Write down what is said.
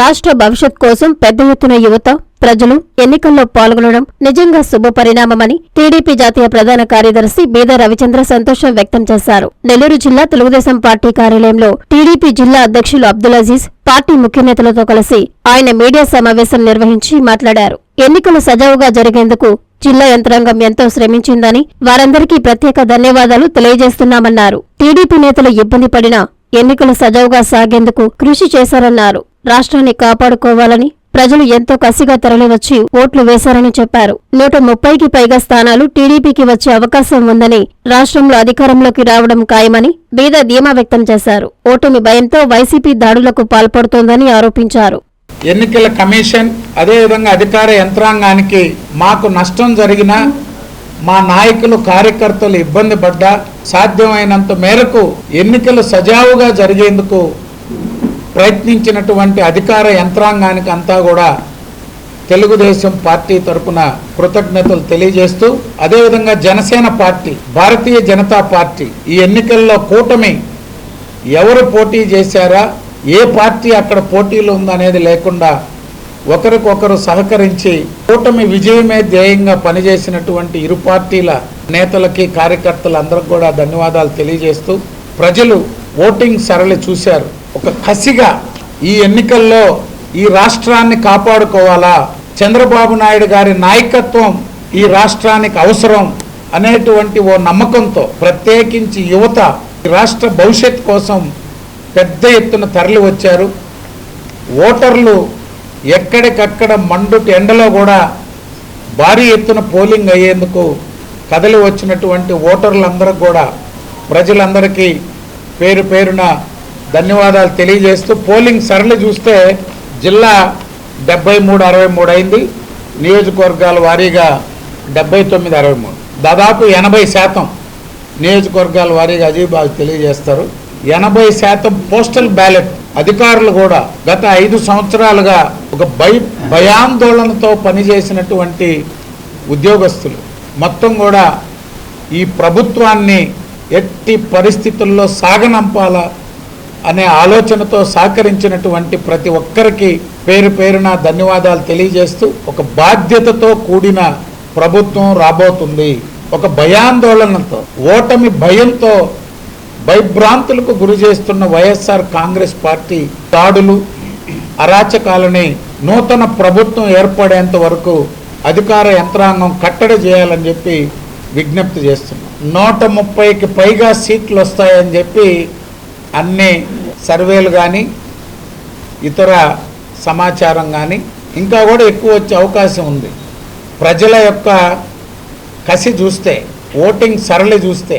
రాష్ట్ర భవిష్యత్ కోసం పెద్ద ఎత్తున యువత ప్రజలు ఎన్నికల్లో పాల్గొనడం నిజంగా శుభ పరిణామమని టీడీపీ జాతీయ ప్రధాన కార్యదర్శి బీద రవిచంద్ర సంతోషం వ్యక్తం చేశారు. నెల్లూరు జిల్లా తెలుగుదేశం పార్టీ కార్యాలయంలో టీడీపీ జిల్లా అధ్యక్షులు అబ్దుల్ అజీజ్ పార్టీ ముఖ్య నేతలతో కలిసి ఆయన మీడియా సమావేశం నిర్వహించి మాట్లాడారు. ఎన్నికలు సజావుగా జరిగేందుకు జిల్లా యంత్రాంగం ఎంతో శ్రమించిందని వారందరికీ ప్రత్యేక ధన్యవాదాలు తెలియజేస్తున్నామన్నారు. టీడీపీ నేతలు ఇబ్బంది పడినా ఎన్నికలు సజావుగా సాగేందుకు కృషి చేశారన్నారు. రాష్ట్రాన్ని కాపాడుకోవాలని ప్రజలు ఎంతో కసిగా తరలివచ్చి ఓట్లు వేశారని చెప్పారు. నూట ముప్పైకి పైగా స్థానాలు టీడీపీకి వచ్చే అవకాశం ఉందని రాష్ట్రంలో అధికారంలోకి రావడం ఖాయమని బీద ధీమా వ్యక్తం చేశారు. ఓటమి భయంతో వైసీపీ దాడులకు పాల్పడుతోందని ఆరోపించారు. ఎన్నికల కమిషన్ అదేవిధంగా అధికార యంత్రాంగానికి మాకు నష్టం జరిగినా మా నాయకులు కార్యకర్తలు ఇబ్బంది పడ్డా సాధ్యమైనంత మేరకు ఎన్నికలు సజావుగా జరిగేందుకు ప్రయత్నించినటువంటి అధికార యంత్రాంగానికి అంతా కూడా తెలుగుదేశం పార్టీ తరపున కృతజ్ఞతలు తెలియజేస్తూ అదేవిధంగా జనసేన పార్టీ భారతీయ జనతా పార్టీ ఈ ఎన్నికల్లో కూటమి ఎవరు పోటీ చేశారా ఏ పార్టీ అక్కడ పోటీలో ఉందనేది లేకుండా ఒకరికొకరు సహకరించి కూటమి విజయమే ధ్యేయంగా పనిచేసినటువంటి ఇరు పార్టీల నేతలకి కార్యకర్తలందరికీ కూడా ధన్యవాదాలు తెలియజేస్తూ ప్రజలు ఓటింగ్ సరళి చూశారు. ఒక కసిగా ఈ ఎన్నికల్లో ఈ రాష్ట్రాన్ని కాపాడుకోవాలా? చంద్రబాబు నాయుడు గారి నాయకత్వం ఈ రాష్ట్రానికి అవసరం అనేటువంటి ఓ నమ్మకంతో ప్రత్యేకించి యువత ఈ రాష్ట్ర భవిష్యత్ కోసం పెద్ద ఎత్తున తరలి వచ్చారు ఓటర్లు ఎక్కడికక్కడ మండుటి ఎండలో కూడా భారీ ఎత్తున పోలింగ్ అయ్యేందుకు కదలి వచ్చినటువంటి ఓటర్లందరూ కూడా ప్రజలందరికీ పేరు పేరున ధన్యవాదాలు తెలియజేస్తూ పోలింగ్ సరళి చూస్తే జిల్లా డెబ్బై మూడు అరవై మూడు అయింది. నియోజకవర్గాల వారీగా డెబ్బై తొమ్మిది అరవై మూడు. దాదాపు ఎనభై శాతం నియోజకవర్గాల వారీగా అజీబాబు తెలియజేస్తారు. ఎనభై శాతం పోస్టల్ బ్యాలెట్ అధికారులు కూడా గత ఐదు సంవత్సరాలుగా ఒక భయ భయాందోళనతో పనిచేసినటువంటి ఉద్యోగస్తులు. మొత్తం కూడా ఈ ప్రభుత్వాన్ని ఎట్టి పరిస్థితుల్లో సాగనంపాల అనే ఆలోచనతో సహకరించినటువంటి ప్రతి ఒక్కరికి పేరు పేరున ధన్యవాదాలు తెలియజేస్తూ ఒక బాధ్యతతో కూడిన ప్రభుత్వం రాబోతుంది. ఒక భయాందోళనతో ఓటమి భయంతో భయభ్రాంతులకు గురి చేస్తున్న వైఎస్ఆర్ కాంగ్రెస్ పార్టీ దాడులు అరాచకాలని నూతన ప్రభుత్వం ఏర్పడేంత వరకు అధికార యంత్రాంగం కట్టడి చేయాలని చెప్పి విజ్ఞప్తి చేస్తున్నాం. నూట ముప్పైకి పైగా సీట్లు వస్తాయని చెప్పి అన్ని సర్వేలు కానీ ఇతర సమాచారం కానీ ఇంకా కూడా ఎక్కువ వచ్చే అవకాశం ఉంది. ప్రజల యొక్క కసి చూస్తే ఓటింగ్ సరళి చూస్తే